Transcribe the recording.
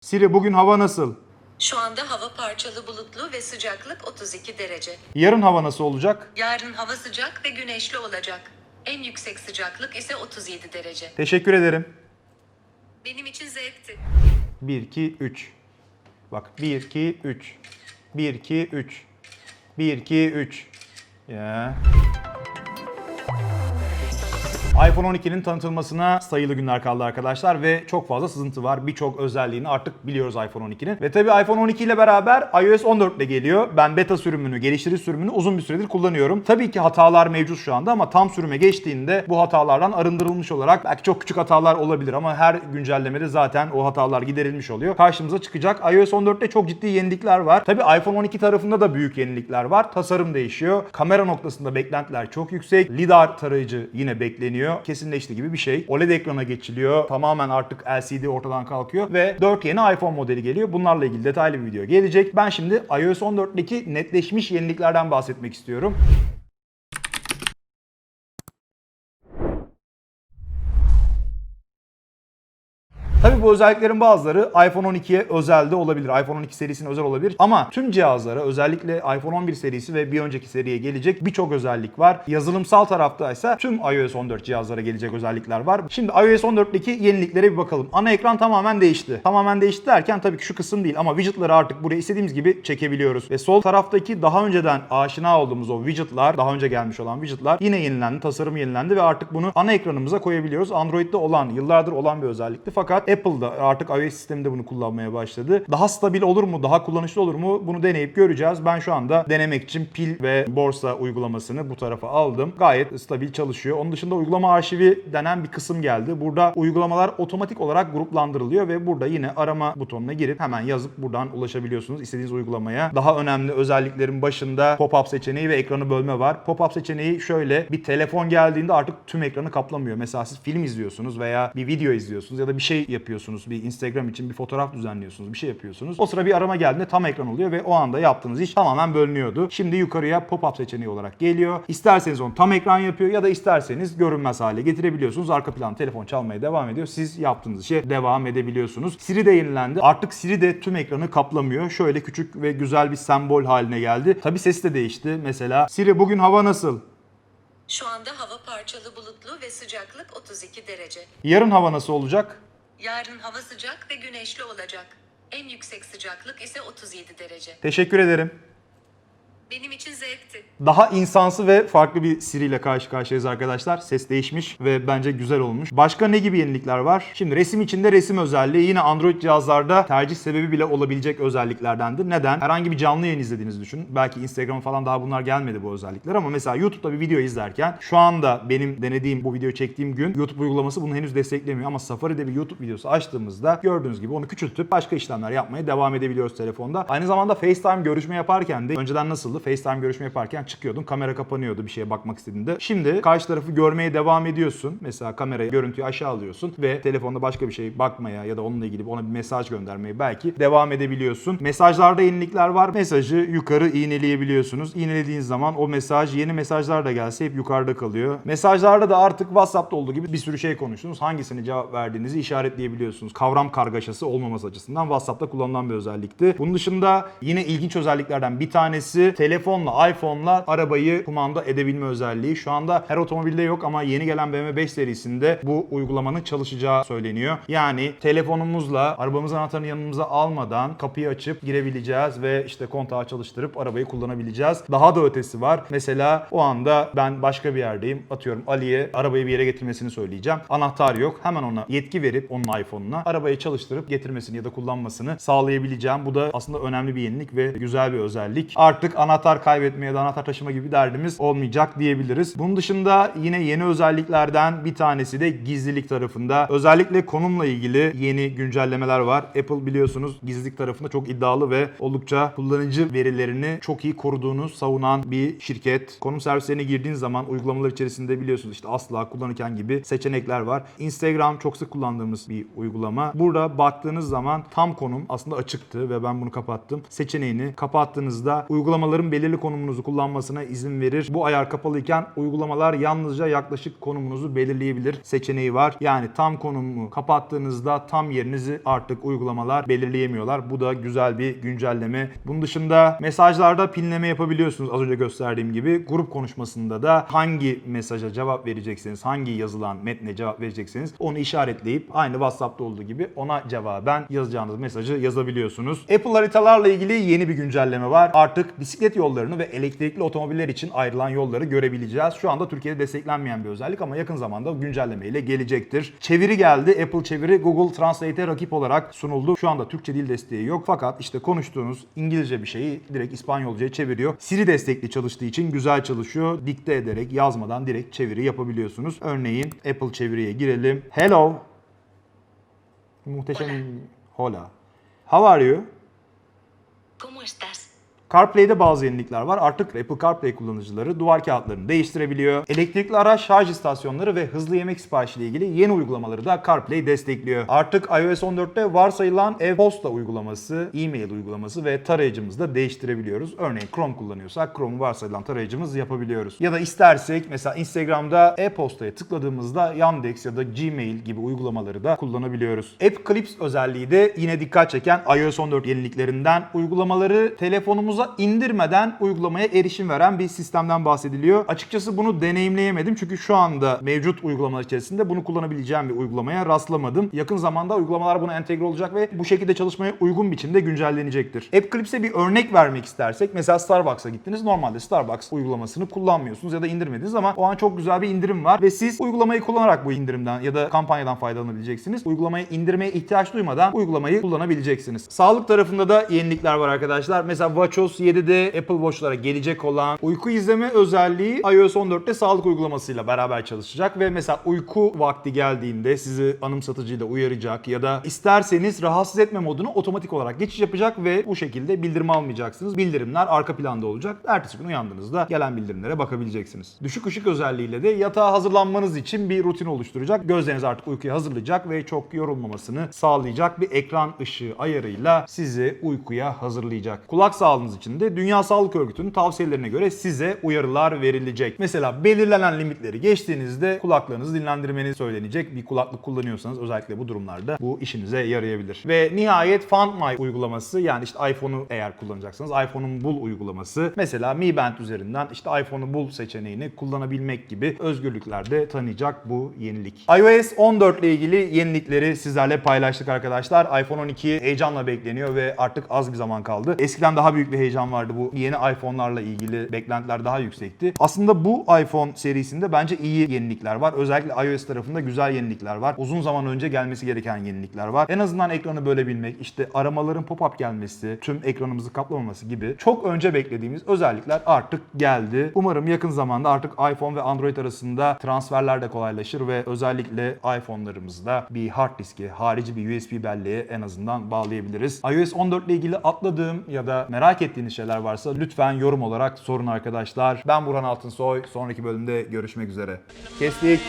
Siri bugün hava nasıl? Şu anda hava parçalı bulutlu ve sıcaklık 32 derece. Yarın hava nasıl olacak? Yarın hava sıcak ve güneşli olacak. En yüksek sıcaklık ise 37 derece. Teşekkür ederim. Benim için zevkti. 1, 2, 3. Bak 1, 2, 3. 1, 2, 3. 1, 2, 3. Ya. iPhone 12'nin tanıtılmasına sayılı günler kaldı arkadaşlar ve çok fazla sızıntı var. Birçok özelliğini artık biliyoruz iPhone 12'nin. Ve tabii iPhone 12 ile beraber iOS 14 ile geliyor. Ben beta sürümünü, geliştirici sürümünü uzun bir süredir kullanıyorum. Tabii ki hatalar mevcut şu anda ama tam sürüme geçtiğinde bu hatalardan arındırılmış olarak belki çok küçük hatalar olabilir ama her güncellemede zaten o hatalar giderilmiş oluyor. Karşımıza çıkacak. iOS 14'te çok ciddi yenilikler var. Tabii iPhone 12 tarafında da büyük yenilikler var. Tasarım değişiyor. Kamera noktasında beklentiler çok yüksek. LiDAR tarayıcı yine bekleniyor. Kesinleşti gibi bir şey. OLED ekrana geçiliyor. Tamamen artık LCD ortadan kalkıyor ve 4 yeni iPhone modeli geliyor. Bunlarla ilgili detaylı bir video gelecek. Ben şimdi iOS 14'teki netleşmiş yeniliklerden bahsetmek istiyorum. Bu özelliklerin bazıları iPhone 12'ye özel de olabilir. iPhone 12 serisine özel olabilir. Ama tüm cihazlara özellikle iPhone 11 serisi ve bir önceki seriye gelecek birçok özellik var. Yazılımsal tarafta ise tüm iOS 14 cihazlara gelecek özellikler var. Şimdi iOS 14'teki yeniliklere bir bakalım. Ana ekran tamamen değişti. Tamamen değişti derken tabii ki şu kısım değil ama widgetları artık buraya istediğimiz gibi çekebiliyoruz. Ve sol taraftaki daha önceden aşina olduğumuz o widgetlar, daha önce gelmiş olan widgetlar yine yenilendi. Tasarım yenilendi ve artık bunu ana ekranımıza koyabiliyoruz. Android'de olan, yıllardır olan bir özellikti. Fakat Apple'da artık iOS sisteminde bunu kullanmaya başladı. Daha stabil olur mu, daha kullanışlı olur mu bunu deneyip göreceğiz. Ben şu anda denemek için pil ve borsa uygulamasını bu tarafa aldım. Gayet stabil çalışıyor. Onun dışında uygulama arşivi denen bir kısım geldi. Burada uygulamalar otomatik olarak gruplandırılıyor ve burada yine arama butonuna girip hemen yazıp buradan ulaşabiliyorsunuz istediğiniz uygulamaya. Daha önemli özelliklerin başında pop-up seçeneği ve ekranı bölme var. Pop-up seçeneği şöyle bir telefon geldiğinde artık tüm ekranı kaplamıyor. Mesela siz film izliyorsunuz veya bir video izliyorsunuz ya da bir şey yapıyorsunuz. Bir Instagram için bir fotoğraf düzenliyorsunuz. Bir şey yapıyorsunuz. O sıra bir arama geldiğinde tam ekran oluyor ve o anda yaptığınız iş tamamen bölünüyordu. Şimdi yukarıya pop-up seçeneği olarak geliyor. İsterseniz onu tam ekran yapıyor ya da isterseniz görünmez hale getirebiliyorsunuz. Arka plan telefon çalmaya devam ediyor. Siz yaptığınız işe devam edebiliyorsunuz. Siri de yenilendi. Artık Siri de tüm ekranı kaplamıyor. Şöyle küçük ve güzel bir sembol haline geldi. Tabi sesi de değişti. Mesela Siri bugün hava nasıl? Şu anda hava parçalı bulutlu ve sıcaklık 32 derece. Yarın hava nasıl olacak? Yarın hava sıcak ve güneşli olacak. En yüksek sıcaklık ise 37 derece. Teşekkür ederim. Benim için zevkti. Daha insansı ve farklı bir Siri ile karşı karşıyayız arkadaşlar. Ses değişmiş ve bence güzel olmuş. Başka ne gibi yenilikler var? Şimdi resim içinde resim özelliği yine Android cihazlarda tercih sebebi bile olabilecek özelliklerdendir. Neden? Herhangi bir canlı yayın izlediğinizi düşünün. Belki Instagram falan daha bunlar gelmedi bu özellikler ama mesela YouTube'da bir video izlerken şu anda benim denediğim bu videoyu çektiğim gün YouTube uygulaması bunu henüz desteklemiyor ama Safari'de bir YouTube videosu açtığımızda gördüğünüz gibi onu küçültüp başka işlemler yapmaya devam edebiliyoruz telefonda. Aynı zamanda FaceTime görüşme yaparken de önceden nasıldı? FaceTime görüşme yaparken çıkıyordun, kamera kapanıyordu bir şeye bakmak istediğinde. Şimdi karşı tarafı görmeye devam ediyorsun. Mesela kamerayı, görüntüyü aşağı alıyorsun ve telefonda başka bir şey bakmaya ya da onunla ilgili ona bir mesaj göndermeye belki devam edebiliyorsun. Mesajlarda yenilikler var. Mesajı yukarı iğneleyebiliyorsunuz. İğnelediğiniz zaman o mesaj yeni mesajlar da gelse hep yukarıda kalıyor. Mesajlarda da artık WhatsApp'ta olduğu gibi bir sürü şey konuştunuz. Hangisini cevap verdiğinizi işaretleyebiliyorsunuz. Kavram kargaşası olmaması açısından WhatsApp'ta kullanılan bir özellikti. Bunun dışında yine ilginç özelliklerden bir tanesi telefonla, iPhone'la arabayı kumanda edebilme özelliği. Şu anda her otomobilde yok ama yeni gelen BMW 5 serisinde bu uygulamanın çalışacağı söyleniyor. Yani telefonumuzla arabamızın anahtarını yanımıza almadan kapıyı açıp girebileceğiz ve işte kontağı çalıştırıp arabayı kullanabileceğiz. Daha da ötesi var. Mesela o anda ben başka bir yerdeyim. Atıyorum Ali'ye arabayı bir yere getirmesini söyleyeceğim. Anahtar yok. Hemen ona yetki verip onun iPhone'una arabayı çalıştırıp getirmesini ya da kullanmasını sağlayabileceğim. Bu da aslında önemli bir yenilik ve güzel bir özellik. Artık anahtar kaybetme ya da anahtar taşıma gibi bir derdimiz olmayacak diyebiliriz. Bunun dışında yine yeni özelliklerden bir tanesi de gizlilik tarafında. Özellikle konumla ilgili yeni güncellemeler var. Apple biliyorsunuz gizlilik tarafında çok iddialı ve oldukça kullanıcı verilerini çok iyi koruduğunu savunan bir şirket. Konum servislerine girdiğiniz zaman uygulamalar içerisinde biliyorsunuz işte asla kullanırken gibi seçenekler var. Instagram çok sık kullandığımız bir uygulama. Burada baktığınız zaman tam konum aslında açıktı ve ben bunu kapattım. Seçeneğini kapattığınızda uygulamaları uygulamaların belirli konumunuzu kullanmasına izin verir. Bu ayar kapalıyken uygulamalar yalnızca yaklaşık konumunuzu belirleyebilir seçeneği var. Yani tam konumu kapattığınızda tam yerinizi artık uygulamalar belirleyemiyorlar. Bu da güzel bir güncelleme. Bunun dışında mesajlarda pinleme yapabiliyorsunuz az önce gösterdiğim gibi. Grup konuşmasında da hangi mesaja cevap vereceksiniz, hangi yazılan metne cevap vereceksiniz onu işaretleyip aynı WhatsApp'ta olduğu gibi ona cevaben yazacağınız mesajı yazabiliyorsunuz. Apple haritalarla ilgili yeni bir güncelleme var. Artık bisiklet yollarını ve elektrikli otomobiller için ayrılan yolları görebileceğiz. Şu anda Türkiye'de desteklenmeyen bir özellik ama yakın zamanda güncelleme ile gelecektir. Çeviri geldi. Apple çeviri Google Translate'e rakip olarak sunuldu. Şu anda Türkçe dil desteği yok fakat işte konuştuğunuz İngilizce bir şeyi direkt İspanyolcaya çeviriyor. Siri destekli çalıştığı için güzel çalışıyor. Dikte ederek yazmadan direkt çeviri yapabiliyorsunuz. Örneğin Apple çeviriye girelim. Hello. Muhteşem. Hola. How are you? ¿Cómo estás? CarPlay'de bazı yenilikler var. Artık Apple CarPlay kullanıcıları duvar kağıtlarını değiştirebiliyor. Elektrikli araç şarj istasyonları ve hızlı yemek siparişi ile ilgili yeni uygulamaları da CarPlay destekliyor. Artık iOS 14'te varsayılan e-posta uygulaması, e-mail uygulaması ve tarayıcımızı da değiştirebiliyoruz. Örneğin Chrome kullanıyorsak Chrome'u varsayılan tarayıcımız yapabiliyoruz. Ya da istersek mesela Instagram'da e-postaya tıkladığımızda Yandex ya da Gmail gibi uygulamaları da kullanabiliyoruz. App Clips özelliği de yine dikkat çeken iOS 14 yeniliklerinden uygulamaları telefonumuza indirmeden uygulamaya erişim veren bir sistemden bahsediliyor. Açıkçası bunu deneyimleyemedim çünkü şu anda mevcut uygulamalar içerisinde bunu kullanabileceğim bir uygulamaya rastlamadım. Yakın zamanda uygulamalar buna entegre olacak ve bu şekilde çalışmaya uygun biçimde güncellenecektir. App Clips'e bir örnek vermek istersek mesela Starbucks'a gittiniz. Normalde Starbucks uygulamasını kullanmıyorsunuz ya da indirmediniz ama o an çok güzel bir indirim var ve siz uygulamayı kullanarak bu indirimden ya da kampanyadan faydalanabileceksiniz. Uygulamayı indirmeye ihtiyaç duymadan uygulamayı kullanabileceksiniz. Sağlık tarafında da yenilikler var arkadaşlar. Mesela WatchOS 7'de Apple Watch'lara gelecek olan uyku izleme özelliği iOS 14'te sağlık uygulamasıyla beraber çalışacak ve mesela uyku vakti geldiğinde sizi anımsatıcıyla uyaracak ya da isterseniz rahatsız etme moduna otomatik olarak geçiş yapacak ve bu şekilde bildirim almayacaksınız. Bildirimler arka planda olacak. Ertesi gün uyandığınızda gelen bildirimlere bakabileceksiniz. Düşük ışık özelliğiyle de yatağa hazırlanmanız için bir rutin oluşturacak. Gözleriniz artık uykuya hazırlayacak ve çok yorulmamasını sağlayacak bir ekran ışığı ayarıyla sizi uykuya hazırlayacak. Kulak sağlığınız için de Dünya Sağlık Örgütü'nün tavsiyelerine göre size uyarılar verilecek. Mesela belirlenen limitleri geçtiğinizde kulaklarınızı dinlendirmeniz söylenecek. Bir kulaklık kullanıyorsanız özellikle bu durumlarda bu işinize yarayabilir. Ve nihayet Find My uygulaması yani işte iPhone'u eğer kullanacaksanız iPhone'un bul uygulaması mesela Mi Band üzerinden işte iPhone'u bul seçeneğini kullanabilmek gibi özgürlükler de tanıyacak bu yenilik. iOS 14 ile ilgili yenilikleri sizlerle paylaştık arkadaşlar. iPhone 12 heyecanla bekleniyor ve artık az bir zaman kaldı. Eskiden daha büyük bir heyecan vardı bu yeni iPhone'larla ilgili beklentiler daha yüksekti. Aslında bu iPhone serisinde bence iyi yenilikler var. Özellikle iOS tarafında güzel yenilikler var. Uzun zaman önce gelmesi gereken yenilikler var. En azından ekranı bölebilmek, işte aramaların pop-up gelmesi, tüm ekranımızı kaplamaması gibi çok önce beklediğimiz özellikler artık geldi. Umarım yakın zamanda artık iPhone ve Android arasında transferler de kolaylaşır ve özellikle iPhone'larımızda bir hard diski, harici bir USB belleğe en azından bağlayabiliriz. iOS 14 ile ilgili atladığım ya da merak ettiğiniz şeyler varsa lütfen yorum olarak sorun arkadaşlar. Ben Burhan Altınsoy. Sonraki bölümde görüşmek üzere. Kestik.